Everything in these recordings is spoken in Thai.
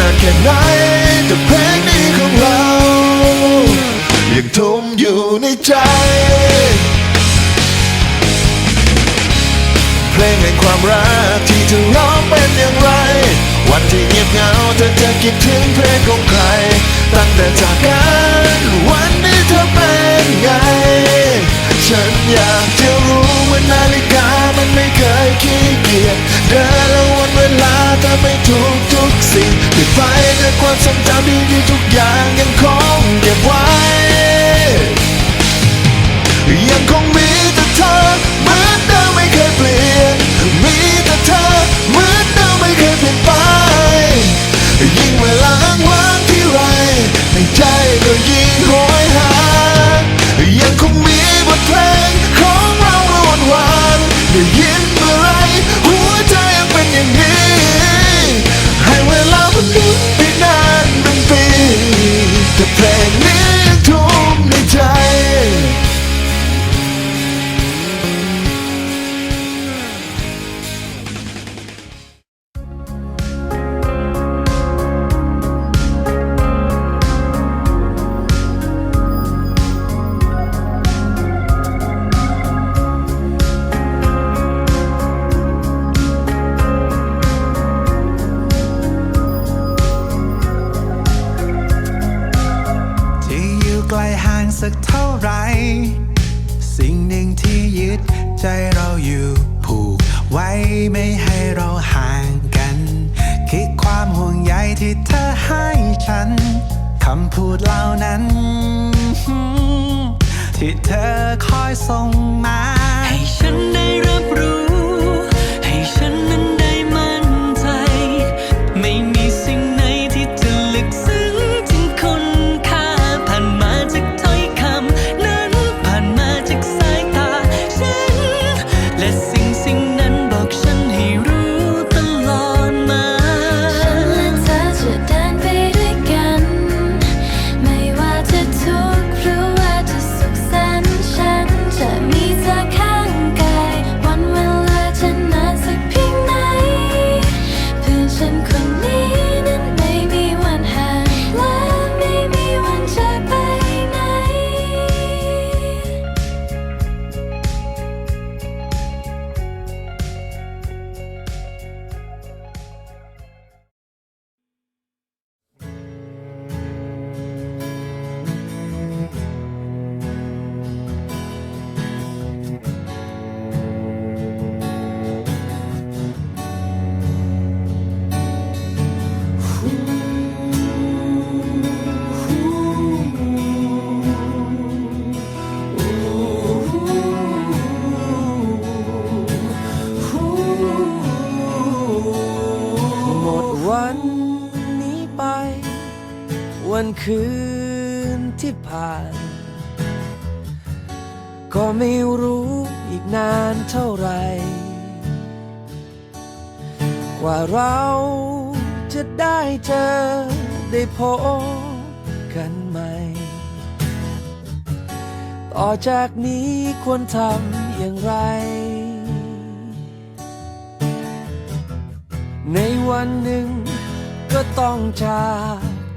นานแค่ไหนแต่เพลงนี้ของเรา ยังทุ่มอยู่ในใจ เพลงแห่งความรักที่เธอร้องเป็นอย่างไร วันที่เงียบเหงาเธอจะคิดถึงเพลงของใคร ตั้งแต่จากกัน คว กเท่าไร สิ่งหนึ่งที่ยึดใจเราอยู่ผูกไว้ไม่ให้เราห่างกันคือความห่วงใยที่เธอให้ฉัน คำพูดเหล่านั้น ที่เธอคอยส่งมา ให้ฉันได้รับรู้ ให้ฉันนั้น คืนที่ผ่าน ก็ไม่รู้อีกนานเท่าไร กว่าเราจะได้เจอได้พบกันใหม่ ต่อจากนี้ควรทำอย่างไร ในวันหนึ่งก็ต้องจาก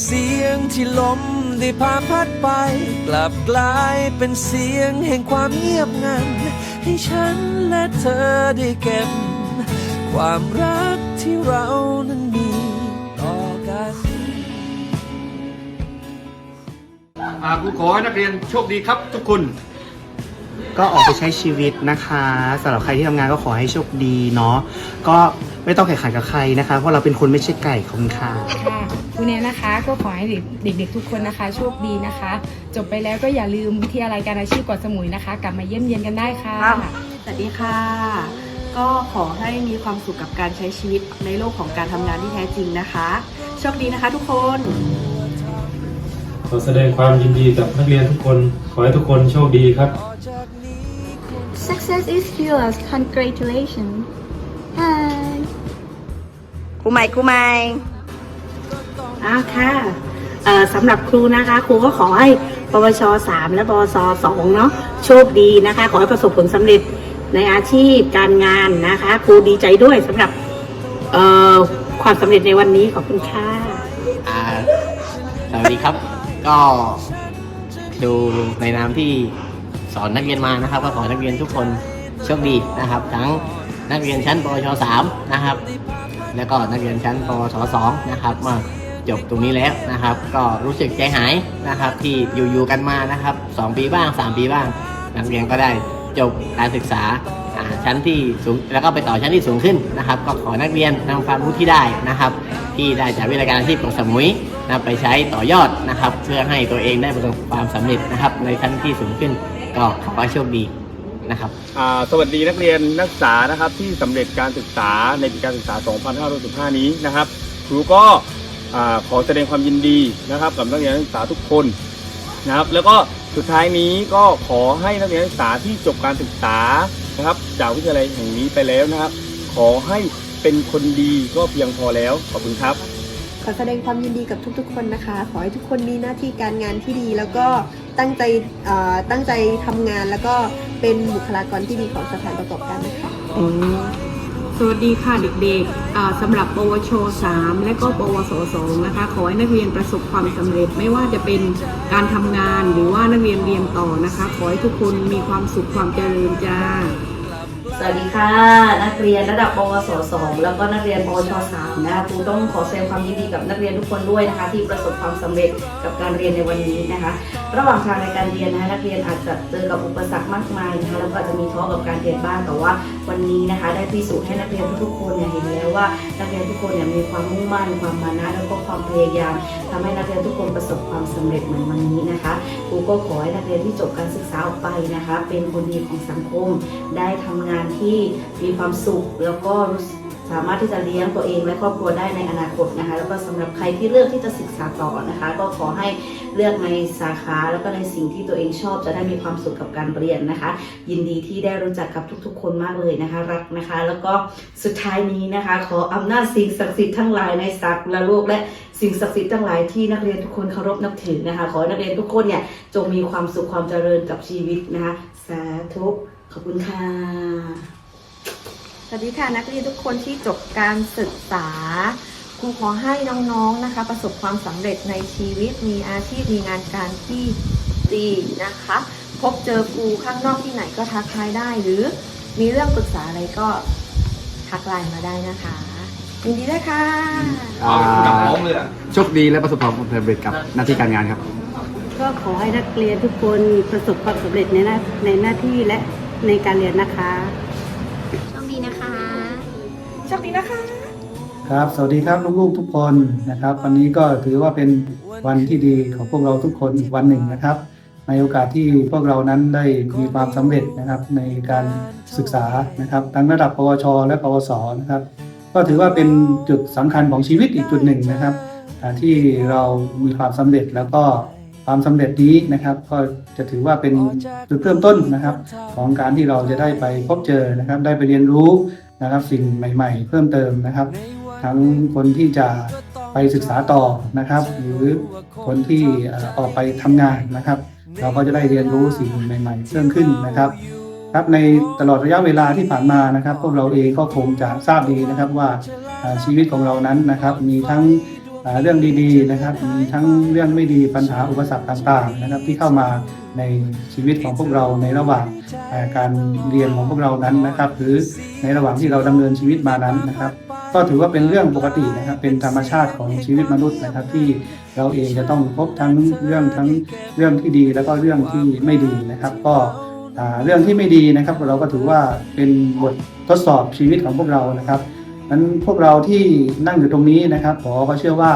เสียงที่ลมได้พาพัดไป กลับกลายเป็นเสียงแห่งความเงียบงัน ให้ฉันและเธอได้เก็บ ความรักที่เรานั้นมีต่อกันอากูขอให้นักเรียนโชคดีครับทุกคน ก็ออกไปใช้ชีวิตนะคะสำหรับใครที่ทำงานก็ขอให้โชคดีเนาะก็ไม่ต้องแข่งขันกับใครนะคะ เพราะเราเป็นคนไม่ใช่ไก่ของค่ะ ค่ะคุณเนยนะคะ ก็ขอให้เด็กๆ ทุกคนนะคะ โชคดีนะคะ จบไปแล้วก็อย่าลืมวิทยาลัยการอาชีพเกาะสมุยนะคะ กลับมาเยี่ยมเยียนกันได้ค่ะสวัสดีค่ะ ก็ขอให้มีความสุขกับการใช้ชีวิตในโลกของการทำงานที่แท้จริงนะคะ โชคดีนะคะทุกคน ขอแสดงความยินดีกับนักเรียนทุกคน ขอให้ทุกคนโชคดีครับ Success is yours congratulations Hi ครูใหม่ครูใหม่อ่าค่ะเอ่อสำหรับครูนะคะ ครูก็ขอให้ปวช3และปวส2เนาะโชคดีนะคะ ขอให้ประสบผลสำเร็จในอาชีพการงานนะคะ ครูดีใจด้วยสำหรับเอ่อความสำเร็จในวันนี้ขอบคุณค่ะอ่าสวัสดีครับ ก็ดูในนามที่ สอนนักเรียนมานะครับ ก็ขอนักเรียนทุกคนโชคดีนะครับ ทั้งนักเรียนชั้นปวช3นะครับ แล้วก็นักเรียนชั้นปวช2นะครับมาจบตรงนี้แล้วนะครับ ก็รู้สึกใจหายนะครับ ที่อยู่ๆกันมานะครับ 2 ปีบ้าง 3 ปีบ้าง นักเรียนก็ได้จบการศึกษาอ่าชั้นที่สูงแล้วก็ไปต่อชั้นที่สูงขึ้นนะครับ ก็ขอนักเรียนนำความรู้ที่ได้นะครับ ที่ได้จากวิทยาการอาชีพของสมุยนำไปใช้ต่อยอดนะครับ เพื่อให้ตัวเองได้ประสบความสำเร็จนะครับ ในชั้นที่สูงขึ้น ก็ขอให้โชคดีนะครับอ่าสวัสดีนักเรียนนักศึกษานะครับที่สำเร็จการศึกษาในปีการศึกษา 2565 นี้นะครับ ครูก็อ่าขอแสดงความยินดีนะครับกับนักเรียนนักศึกษาทุกคนนะครับแล้วก็สุดท้ายนี้ก็ขอให้นักเรียนนักศึกษาที่จบการศึกษานะครับ จากวิทยาลัยแห่งนี้ไปแล้วนะครับ ขอให้เป็นคนดีก็เพียงพอแล้วขอบคุณครับ ขอแสดงความยินดีกับทุกๆ คนนะคะ ขอให้ทุกคนมีหน้าที่การงานที่ดี แล้วก็ตั้งใจตั้งใจทำงานแล้วก็เป็นบุคลากรที่ดีของสถานประกอบการนะคะสวัสดีค่ะเด็กๆสำหรับปวช 3 และก็ปวส 2 นะคะ ขอให้นักเรียนประสบความสำเร็จไม่ว่าจะเป็นการทำงานหรือว่านักเรียนเรียนต่อนะคะ ขอให้ทุกคนมีความสุขความเจริญจ้า วัสดีค่ะ นักเรียนระดับปวส 2 แล้วก็นักเรียนปวช 3 นะคะครูต้องขอแสดงความยินดีกับนักเรียนทุกคนด้วยนะคะ ที่ประสบความสำเร็จกับการเรียนในวันนี้นะคะ ระหว่างทางในการเรียนนะคะนักเรียนอาจจะเจอกับอุปสรรคมากมายนะคะแล้วก็จะมีท้อกับการเรียนบ้างแต่ว่าวันนี้นะคะ ได้พิสูจน์ให้นักเรียนทุกคนเนี่ยเห็นแล้วว่านักเรียนทุกคนเนี่ยมีความมุ่งมั่นความมานะแล้วก็ความพยายาม ทำให้นักเรียนทุกคนประสบความสำเร็จเหมือนวันนี้นะคะครูก็ขอให้นักเรียนที่จบการศึกษาออกไปนะคะ เป็นคนดีของสังคม ได้ทำงานที่มีความสุขแล้วก็รู้สึก สามารถที่จะเลี้ยงตัวเองและครอบครัวได้ในอนาคตนะคะ แล้วก็สำหรับใครที่เลือกที่จะศึกษาต่อนะคะ ก็ขอให้เลือกในสาขาแล้วก็ในสิ่งที่ตัวเองชอบจะได้มีความสุขกับการเรียนนะคะ ยินดีที่ได้รู้จักกับทุก ๆ คนมากเลยนะคะ รักนะคะ แล้วก็สุดท้ายนี้นะคะ ขออำนาจสิ่งศักดิ์สิทธิ์ทั้งหลายในสักและโลกและสิ่งศักดิ์สิทธิ์ทั้งหลายที่นักเรียนทุกคนเคารพนับถือนะคะ ขอให้นักเรียนทุกคนเนี่ยจงมีความสุขความเจริญกับชีวิตนะคะ สาธุขอบคุณค่ะ วัสดีค่ะนักเรียนทุกคนที่จบการศึกษาครูขอให้น้องๆนะคะ ประสบความสำเร็จในชีวิตมีอาชีพมีงานการที่ดีนะคะ พบเจอครูข้างนอกที่ไหนก็ทักทายได้ หรือมีเรื่องปรึกษาอะไรก็ทักไลน์มาได้นะคะยินดีด้วยค่ะโชคดีและประสบความสำเร็จกับหน้าที่การงานครับ ก็ขอให้นักเรียนทุกคนประสบความสำเร็จในหน้าในหน้าที่และในการเรียนนะคะ ดีนะคะครับ สวัสดีครับลูกๆทุกคนนะครับ วันนี้ก็ถือว่าเป็นวันที่ดีของพวกเราทุกคนอีกวันหนึ่งนะครับ ในโอกาสที่พวกเรานั้นได้มีความสำเร็จนะครับในการศึกษานะครับทั้งระดับปวช และปวสนะครับ ก็ถือว่าเป็นจุดสำคัญของชีวิตอีกจุดหนึ่งนะครับที่เรามีความสำเร็จแล้วก็ความสำเร็จนี้นะครับ ก็จะถือว่าเป็นจุดเริ่มต้นนะครับ ของการที่เราจะได้ไปพบเจอนะครับ ได้ไปเรียนรู้ นะครับสิ่งใหม่ ๆ เพิ่มเติมนะครับ ทั้งคนที่จะไปศึกษาต่อนะครับ หรือคนที่ออกไปทำงานนะครับ เราก็จะได้เรียนรู้สิ่งใหม่ ๆ เพิ่มขึ้นนะครับ ครับในตลอดระยะเวลาที่ผ่านมานะครับ พวกเราเองก็คงจะทราบดีนะครับว่าชีวิตของเรานั้นนะครับ มีทั้ง เรื่องดีๆนะครับมีทั้งเรื่องไม่ดีปัญหาอุปสรรคต่างๆนะครับที่เข้ามาในชีวิตของพวกเราในระหว่างการเรียนของพวกเรานั้นนะครับ หรือในระหว่างที่เราดำเนินชีวิตมานั้นนะครับ ก็ถือว่าเป็นเรื่องปกตินะครับเป็นธรรมชาติของชีวิตมนุษย์นะครับ ที่เราเองจะต้องพบทั้งเรื่องทั้งเรื่องที่ดีแล้วก็เรื่องที่ไม่ดีนะครับ ก็เรื่องที่ไม่ดีนะครับ เราก็ถือว่าเป็นบททดสอบชีวิตของพวกเรานะครับ นั้นพวกเราที่นั่งอยู่ตรงนี้นะครับขอก็เชื่อว่า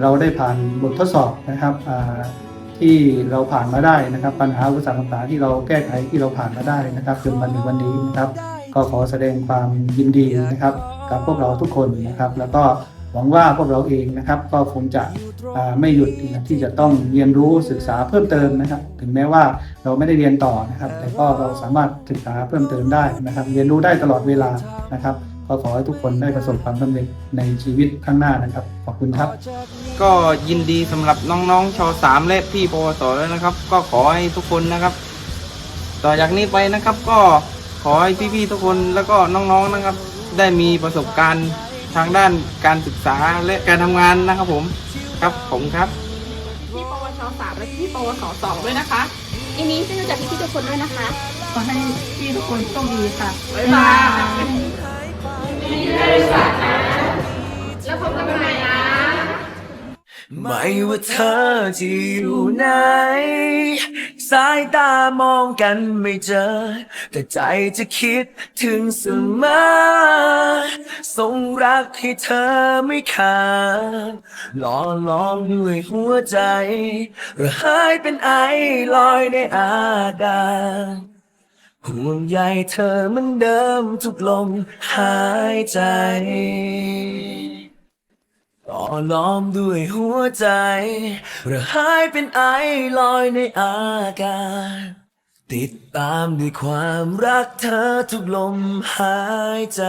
เราได้ผ่านบททดสอบนะครับที่เราผ่านมาได้นะครับ ปัญหาอุปสรรคต่างๆที่เราแก้ไขที่เราผ่านมาได้นะครับจนมาถึงวันนี้นะครับ ก็ขอแสดงความยินดีนะครับ กับพวกเราทุกคนนะครับ แล้วก็หวังว่าพวกเราเองนะครับ ก็คงจะไม่หยุดที่จะต้องเรียนรู้ศึกษาเพิ่มเติมนะครับ ถึงแม้ว่าเราไม่ได้เรียนต่อนะครับ แต่ก็เราสามารถศึกษาเพิ่มเติมได้นะครับ เรียนรู้ได้ตลอดเวลานะครับ ก็ขอให้ทุกคนได้ประสบความสำเร็จในชีวิตข้างหน้านะครับ ขอบคุณครับ ก็ยินดีสำหรับน้องๆชสามและพี่ปวสด้วยนะครับ ก็ขอให้ทุกคนนะครับ ต่อจากนี้ไปนะครับ ก็ขอให้พี่ๆทุกคนแล้วก็น้องๆนะครับ ได้มีประสบการณ์ทางด้านการศึกษาและการทำงานนะครับผมครับผมครับพี่ปวชสามและพี่ปวสสองด้วยนะคะอีนี้ซึ่งรู้จักพี่ๆทุกคนด้วยนะคะ ขอให้พี่ทุกคนโชคดีค่ะ บ๊ายบาย แล้วพบกันใหม่นะ ไม่ว่าเธอจะอยู่ไหน สายตามองกันไม่เจอ แต่ใจจะคิดถึงเสมอส่งรักให้เธอไม่ขาดหล่อล้อมด้วยหัวใจหรือหายเป็นไอลอยในอากาศ ห่วงใยเธอเหมือนเดิมทุกลมหายใจต่อล้อมด้วยหัวใจระหายเป็นไอลอยในอากาศ ติดตามด้วยความรักเธอทุกลมหายใจ